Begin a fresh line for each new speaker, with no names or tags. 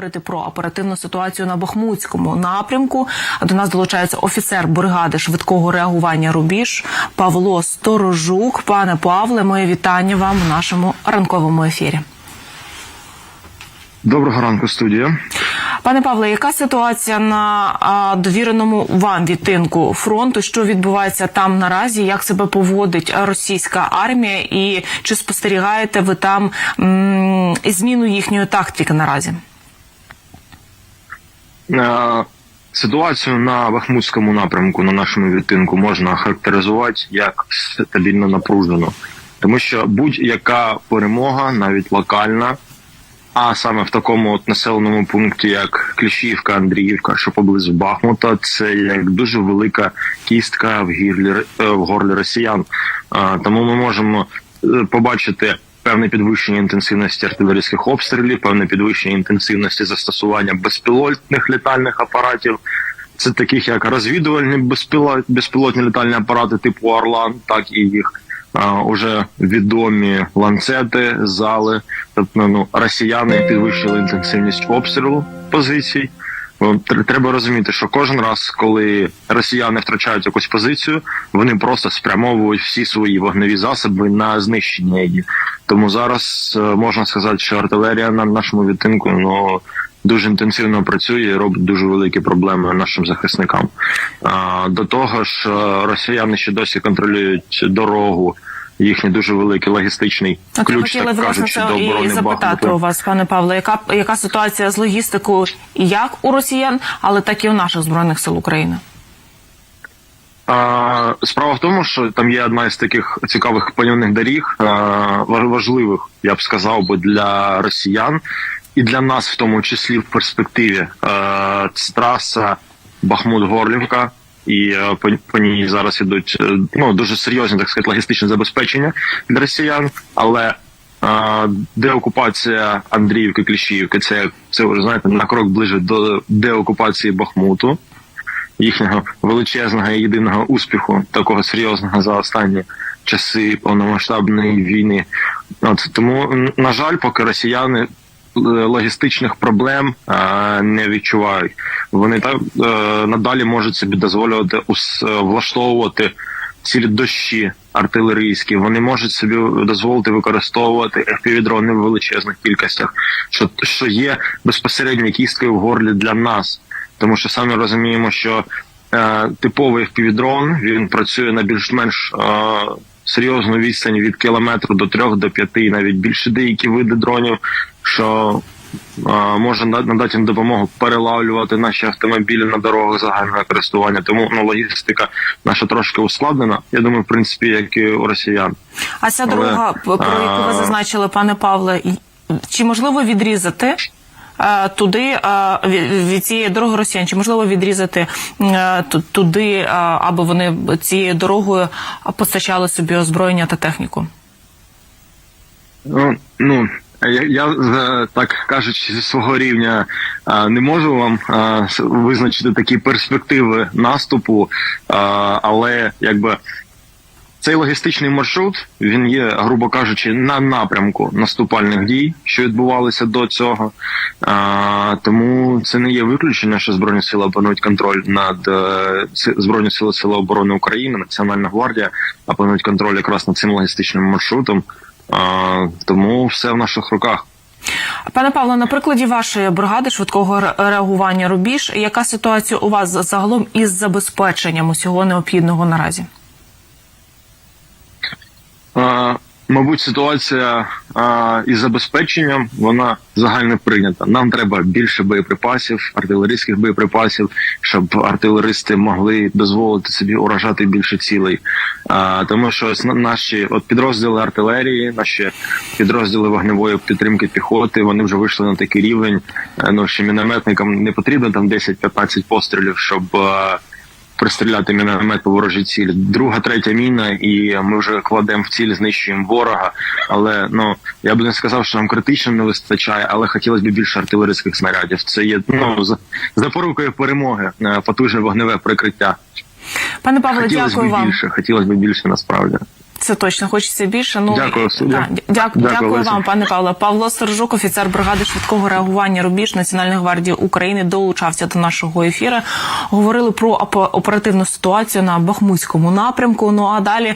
говорити про оперативну ситуацію на Бахмутському напрямку. До нас долучається офіцер бригади швидкого реагування Рубіж Павло Сторожук. Пане Павле, моє вітання вам у нашому ранковому ефірі.
Доброго ранку, студія.
Пане Павле, яка ситуація на а, довіреному вам відтинку фронту? Що відбувається там наразі? Як себе поводить російська армія, і чи спостерігаєте ви там м- зміну їхньої тактики наразі?
Е, Ситуацію на Бахмутському напрямку на нашому відтинку можна характеризувати як стабільно напружену, тому що будь-яка перемога, навіть локальна, а саме в такому от населеному пункті, як Кліщівка, Андріївка, що поблизу Бахмута, це як дуже велика кістка в гірлі е, в горлі росіян. Е, Тому ми можемо побачити певне підвищення інтенсивності артилерійських обстрілів, певне підвищення інтенсивності застосування безпілотних літальних апаратів. Це таких як розвідувальні безпіло- безпілотні літальні апарати типу Орлан, так і їх а, уже відомі ланцети, зали. Тобто, ну росіяни підвищили інтенсивність обстрілу позицій. Ну, Треба розуміти, що кожен раз, коли росіяни втрачають якусь позицію, вони просто спрямовують всі свої вогневі засоби на знищення її. Тому зараз е, можна сказати, що артилерія на нашому відтинку ну дуже інтенсивно працює і робить дуже великі проблеми нашим захисникам. До того ж, е, росіяни ще досі контролюють дорогу. Їхній дуже великий логістичний
От
ключ, так
це
до
і запитати
Бахмута.
у вас, пане Павле, яка яка ситуація з логістикою як у росіян, але так і у наших збройних сил України?
А, Справа в тому, що там є одна із таких цікавих пальоних доріг, а, важливих, я б сказав би, для росіян і для нас, в тому числі в перспективі. А, Це траса Бахмут-Горлівка. І е, по, по ній зараз ідуть е, ну дуже серйозні, так сказати, логістичні забезпечення для росіян. Але е, деокупація Андріївки, Кліщіївки, це це вже знаєте на крок ближе до деокупації Бахмуту їхнього величезного єдиного успіху, такого серйозного за останні часи повномасштабної війни. От тому, на жаль, поки росіяни е, логістичних проблем е, не відчувають. Вони так е, надалі можуть собі дозволювати ус- е, влаштовувати цілі дощі артилерійські. Вони можуть собі дозволити використовувати FPV-дрони в величезних кількостях, що, що є безпосередньо кісткою в горлі для нас тому що самі розуміємо, що е, типовий FPV-дрон, він працює на більш-менш е, серйозну відстань від кілометру до трьох до п'яти, навіть більше деякі види дронів, що е, може надати їм допомогу перелавлювати наші автомобілі на дорогах загального користування. Тому ну, логістика наша трошки ускладнена. Я думаю, в принципі, як і у росіян.
А ця дорога, про яку ви зазначили, пане Павле, чи можливо відрізати? Е, Туди е, від цієї дороги росіян, чи можливо відрізати е, туди, аби вони цією дорогою постачали собі озброєння та техніку?
Ну, ну я, я так кажучи, зі свого рівня не можу вам визначити такі перспективи наступу, але якби цей логістичний маршрут він є, грубо кажучи, на напрямку наступальних дій, що відбувалися до цього. Е, тому це не є виключення, що збройні сили опанують контроль над е, збройні сили Сили оборони України, Національна гвардія опанують контроль якраз над цим логістичним маршрутом. А, тому все в наших руках.
Пане Павло, на прикладі вашої бригади швидкого реагування Рубіж, яка ситуація у вас загалом із забезпеченням усього необхідного наразі?
Мабуть, ситуація із забезпеченням вона загально прийнята. Нам треба більше боєприпасів, артилерійських боєприпасів, щоб артилеристи могли дозволити собі уражати більше цілей. Тому що наші от підрозділи артилерії, наші підрозділи вогневої підтримки піхоти, вони вже вийшли на такий рівень. е, Ну що мінометникам не потрібно там 10-15 пострілів, щоб. е, пристріляти міномет по ворожій цілі. Друга, третя міна, і ми вже кладемо в ціль, знищуємо ворога. Але ну я б не сказав, що нам критично не вистачає, але хотілося б більше артилерійських снарядів. Це є ну за- запорукою перемоги, е, потужне вогневе прикриття.
Пане Павло,
Хотілося
дякую
б
вам.
більше, хотілося б більше насправді.
Це точно хочеться більше. Ну
Дякую,
дя- дякую,
Дякую,
дякую вам, пане Павло. Павло Сержук, офіцер бригади швидкого реагування рубіж Національної гвардії України, долучався до нашого ефіру. Говорили про оп- оперативну ситуацію на Бахмутському напрямку. Ну а далі.